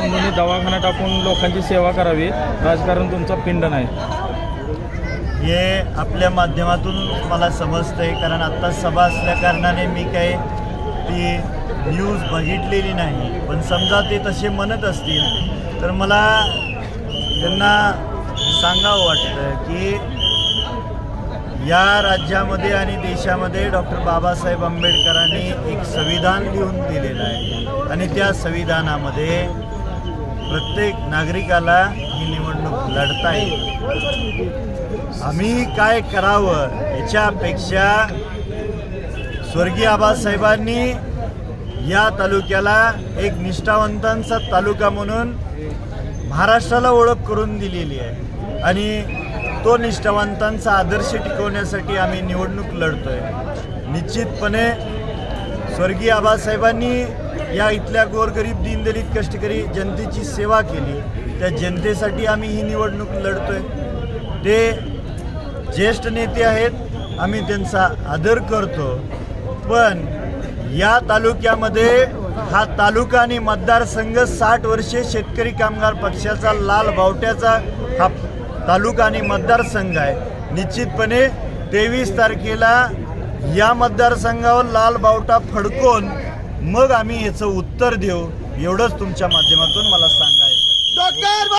म्हणजे पण तुम्ही दवाखाना टाकून लोकांची सेवा करावी राजकारण तुमचा पिंड नाही. हे आपल्या माध्यमातून मला समजतंय कारण आत्ता सभा असल्या कारणाने मी काही ती न्यूज बघितलेली नाही. पण समजा ते तसे म्हणत असतील तर मला त्यांना सांगावं वाटतं की या राज्यामध्ये आणि देशामध्ये डॉक्टर बाबासाहेब आंबेडकरांनी एक संविधान लिहून दिलेलं आहे. आणि त्या संविधानामध्ये प्रत्येक नागरिकाला ही निवडणूक लढता येईल. आम्ही काय करावं याच्यापेक्षा स्वर्गीय आबासाहेबांनी या तालुक्याला एक निष्ठावंतांचा तालुका म्हणून महाराष्ट्राला ओळख करून दिलेली आहे. आणि तो निष्ठावंतांचा आदर्श टिकवण्यासाठी आम्ही निवडणूक लढतोय. निश्चितपणे स्वर्गीय आबासाहेबांनी या इथल्या गोरगरीब दीनदलित कष्टकरी जनतेची सेवा केली. त्या जनतेसाठी आम्ही ही निवडणूक लढतोय. ते ज्येष्ठ नेते आहेत आम्ही त्यांचा आदर करतो. पण या तालुक्यामध्ये हा तालुका आणि मतदारसंघ साठ वर्षे शेतकरी कामगार पक्षाचा लाल बावट्याचा हा तालुका आणि मतदारसंघ आहे. निश्चितपणे तेवीस तारखेला या मतदारसंघावर लाल बावटा फडकून मग आम्ही याचं उत्तर देऊ. एवढंच तुमच्या माध्यमातून मला सांगायचं